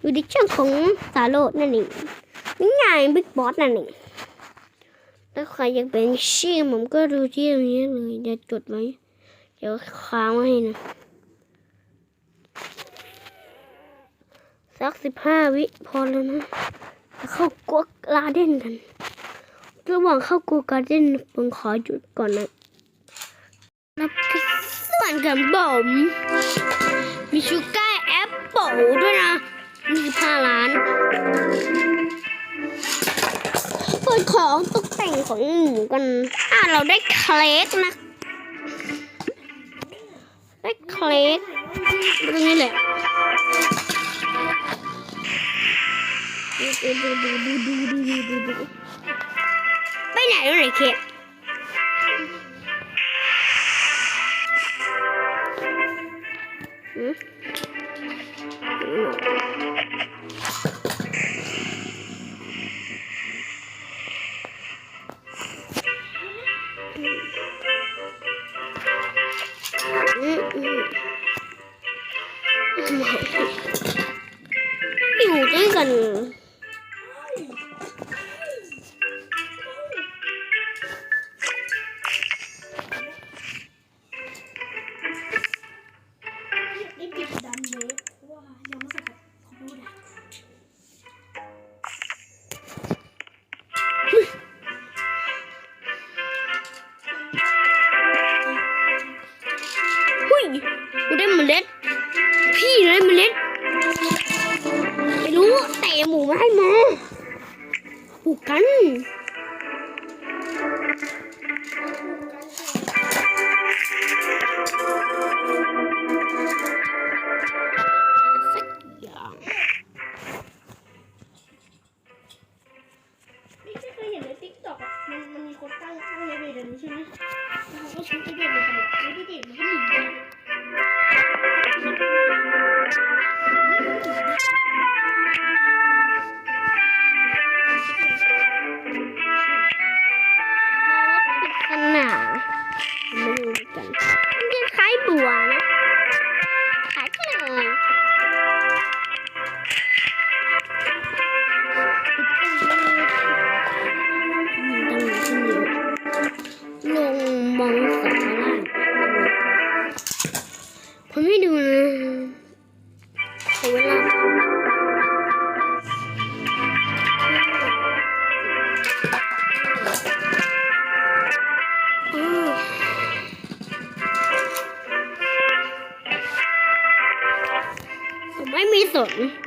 อยู่ในช่องของสาโรดนั่นเองนี่ไงบิ๊กบอสนั่นเองถ้าใครอยากเป็นชื่อผมก็ดูที่ตรงนี้เลยเดี๋ยวจดไว้เดี๋ยวค้างไว้ให้นะสักสิบห้าวิพอแล้วนะจะเข้ากวลาเด่นกันระหว่างเข้ากวการเด่นผมขอหยุดก่อนนะนับส่วนกันผมมีชูกาแอปเปิลด้วยนะาล้านเปิดของตกแต่งของหมูกัน อ่าเราได้เคล็กนะ ได้เคล็กตรงนี้แหละดูดูดูดูดูดูดูดูดูไปไหนแล้วไหนเคหืมอืม 이거 어디 가는? กูได้เมล็ด พี่ได้เมล็ดไม่รู้แต่หมูไมาให้มาปลูกกันมันมีคนตั้งตั้งเวทีเดี๋ยนี้ใช่ไหมแล้วเขาก็ชุบไปเด็กเลย มองสองล่างผมให้ดูนะขอเวลาอ้าวผมไม่มีสน